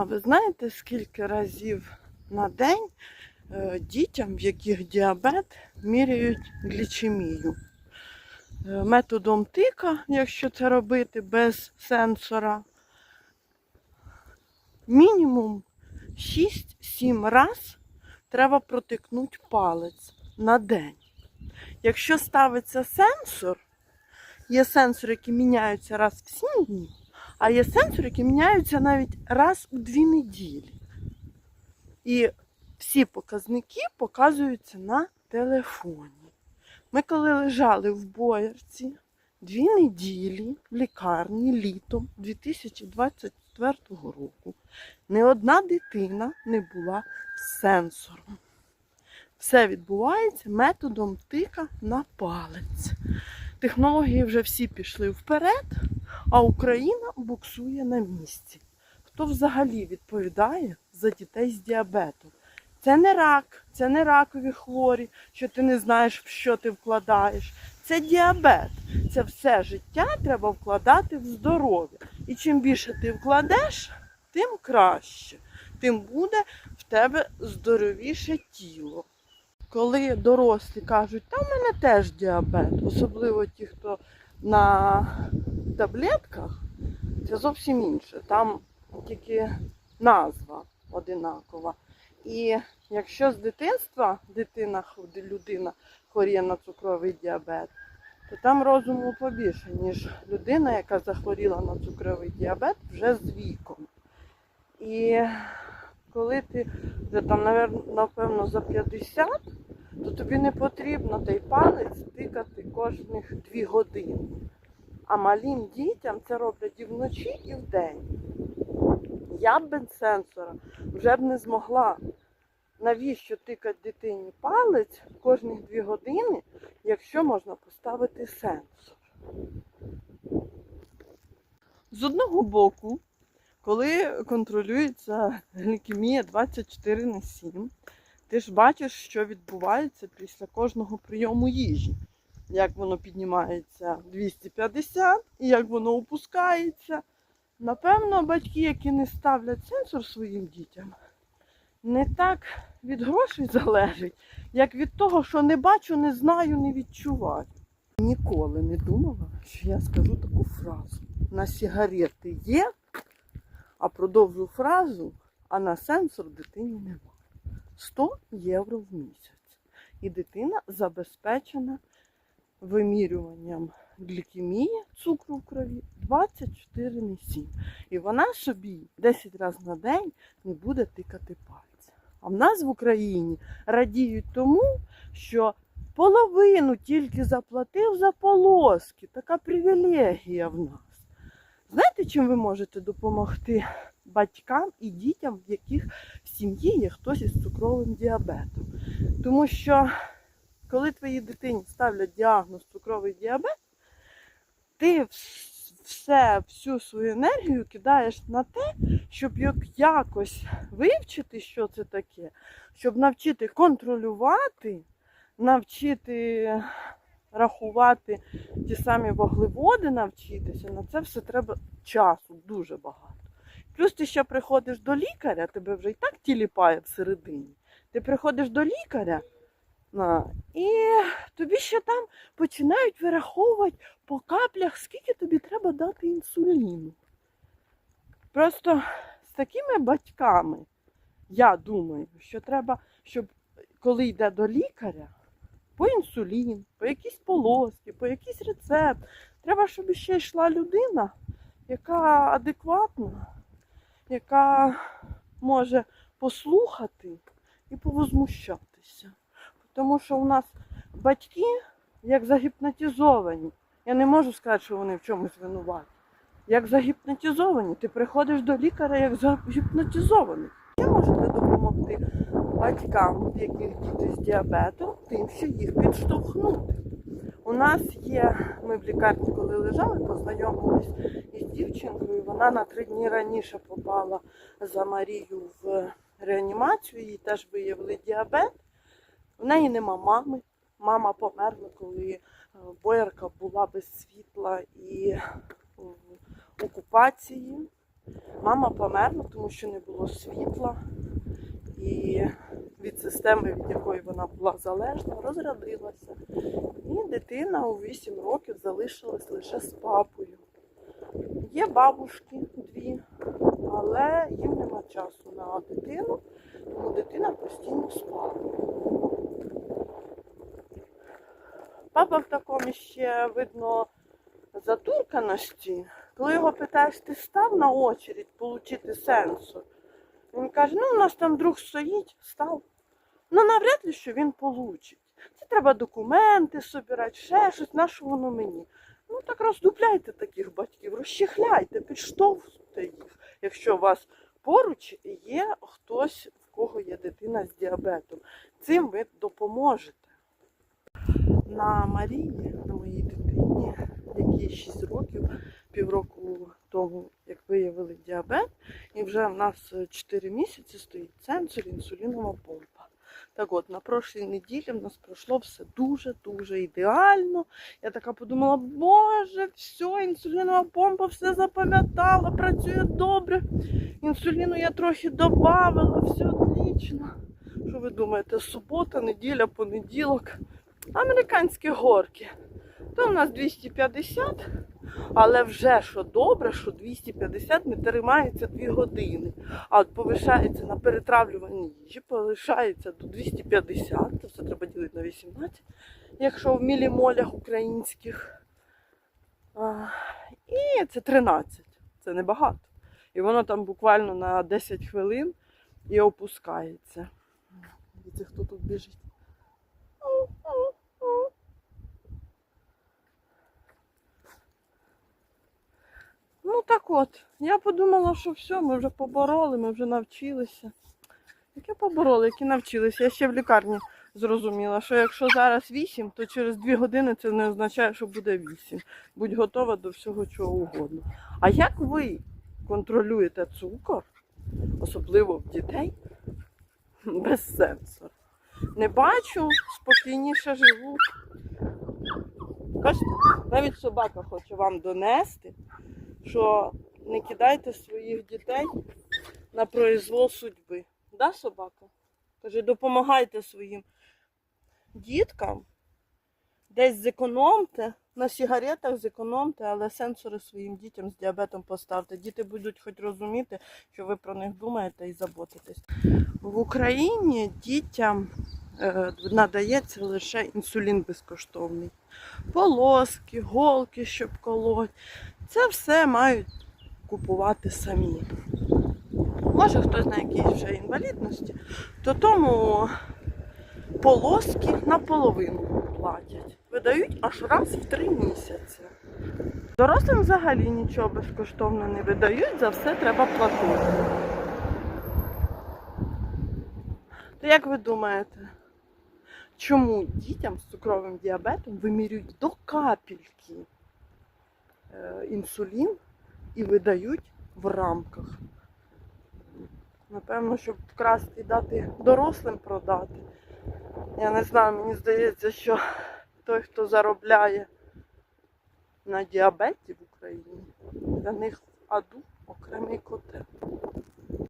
А ви знаєте, скільки разів на день е, дітям, в яких діабет, міряють глічемію? Е, Методом тика, якщо це робити без сенсора, мінімум 6-7 раз треба протикнути палець на день. Якщо ставиться сенсор, є сенсори, які міняються раз в 7 днів, а є сенсори, які міняються навіть раз у 2 неділі. І всі показники показуються на телефоні. Ми коли лежали в боярці дві неділі в лікарні літом 2024 року, ні одна дитина не була сенсором. Все відбувається методом тика на палець. Технології вже всі пішли вперед, а Україна буксує на місці. Хто взагалі відповідає за дітей з діабетом? Це не рак, це не ракові хворі, що ти не знаєш, в що ти вкладаєш. Це діабет. Це все життя треба вкладати в здоров'я. І чим більше ти вкладеш, тим краще. Тим буде в тебе здоровіше тіло. Коли дорослі кажуть, та в мене теж діабет, особливо ті, хто на таблетках, це зовсім інше. Там тільки назва одинакова. І якщо з дитинства дитина, людина хворіє на цукровий діабет, то там розуму побільше, ніж людина, яка захворіла на цукровий діабет вже з віком. І коли ти вже там, напевно, за 50, то тобі не потрібно той палець тикати кожних 2 години. А малим дітям це роблять і вночі, і вдень. Я б без сенсора вже б не змогла. Навіщо тикати дитині палець кожних 2 години, якщо можна поставити сенсор? З одного боку, коли контролюється глікемія 24 на 7, ти ж бачиш, що відбувається після кожного прийому їжі. Як воно піднімається 250 і як воно опускається. Напевно, батьки, які не ставлять сенсор своїм дітям, не так від грошей залежить, як від того, що не бачу, не знаю, не відчуваю. Ніколи не думала, що я скажу таку фразу. На сігарети є, а продовжу фразу, а на сенсор дитині нема. 100 євро в місяць. І дитина забезпечена вимірюванням глікемії цукру в крові 24 на 7. І вона собі 10 разів на день не буде тикати пальця. А в нас в Україні радіють тому, що половину тільки заплатив за полоски. Така привілегія в нас. Знаєте, чим ви можете допомогти батькам і дітям, в яких в сім'ї є хтось із цукровим діабетом? Тому що коли твоїй дитині ставлять діагноз цукровий діабет, ти все, всю свою енергію кидаєш на те, щоб як- якось вивчити, що це таке, щоб навчити контролювати, навчити рахувати ті самі вуглеводи, навчитися. На це все треба часу дуже багато. Плюс ти ще приходиш до лікаря, тебе вже і так тіліпає всередині. Ти приходиш до лікаря. І тобі ще там починають вираховувати по каплях, скільки тобі треба дати інсуліну. Просто з такими батьками, я думаю, що треба, щоб коли йде до лікаря, по інсулін, по якісь полоски, по якийсь рецепт, треба, щоб ще йшла людина, яка адекватна, яка може послухати і повозмущатися. Тому що у нас батьки як загіпнотизовані. Я не можу сказати, що вони в чомусь винуваті. Як загіпнотизовані, ти приходиш до лікаря як загіпнотизований. Ви можете допомогти батькам, в яких діти з діабетом, тим, що їх підштовхнути. У нас є, ми в лікарні, коли лежали, познайомились із дівчинкою. Вона на три дні раніше попала за Марію в реанімацію, їй теж виявили діабет. В неї нема мами. Мама померла, коли е, боярка була без світла і в окупації. Мама померла, тому що не було світла. І від системи, від якої вона була залежна, розрядилася. І дитина у 8 років залишилась лише з папою. Є бабушки дві, але їм нема часу на дитину, тому дитина постійно папою. Папа в такому ще видно затурканості. Коли його питаєш, ти став на очередь отримати сенсор? Він каже, ну у нас там друг стоїть, став. Ну навряд ли, що він получить. Це треба документи собирати, ще щось, на що воно мені. Ну так роздупляйте таких батьків, розчехляйте, підштовхуйте їх, якщо у вас поруч є хтось, в кого є дитина з діабетом. Цим ви допоможете. На Марії, на моїй дитині, якій 6 років, півроку тому, як виявили діабет, і вже в нас 4 місяці стоїть сенсор інсулінова помпа. Так от, на прошлій неділі в нас пройшло все дуже-дуже ідеально. Я така подумала, боже, все, інсулінова помпа все запам'ятала, працює добре. Інсуліну я трохи додавала, все отлично. Що ви думаєте, субота, неділя, понеділок, американські горки. То в нас 250, але вже що добре, що 250 не тримається 2 години. А от повишається на перетравлюванні їжі, повишається до 250, то все треба ділити на 18, якщо в мілімолях українських. І це 13, це небагато. І воно там буквально на 10 хвилин і опускається. Дивіться, хто тут біжить. Ну так от, я подумала, що все, ми вже побороли, ми вже навчилися. Яке побороли, які навчилися. Я ще в лікарні зрозуміла, що якщо зараз 8, то через 2 години це не означає, що буде 8. Будь готова до всього чого угодно. А як ви контролюєте цукор, особливо в дітей, без сенсора? Не бачу, спокійніше живу. Навіть собака хоче вам донести, що не кидайте своїх дітей на произвол судьби. Да, собака? Каже, допомагайте своїм діткам, десь зекономте, на сигаретах зекономте, але сенсори своїм дітям з діабетом поставте. Діти будуть хоч розуміти, що ви про них думаєте і заботитесь. В Україні дітям е, надається лише інсулін безкоштовний. Полоски, голки, щоб колоть. Це все мають купувати самі. Може хтось на якійсь вже інвалідності, то тому полоски наполовину платять. Видають аж раз в три місяці. Дорослим взагалі нічого безкоштовно не видають, за все треба платити. То як ви думаєте, чому дітям з цукровим діабетом вимірюють до капельки е, інсулін і видають в рамках? Напевно, щоб вкрасти і дати дорослим продати. Я не знаю, мені здається, що той, хто заробляє на діабеті в Україні, для них аду окремий котел.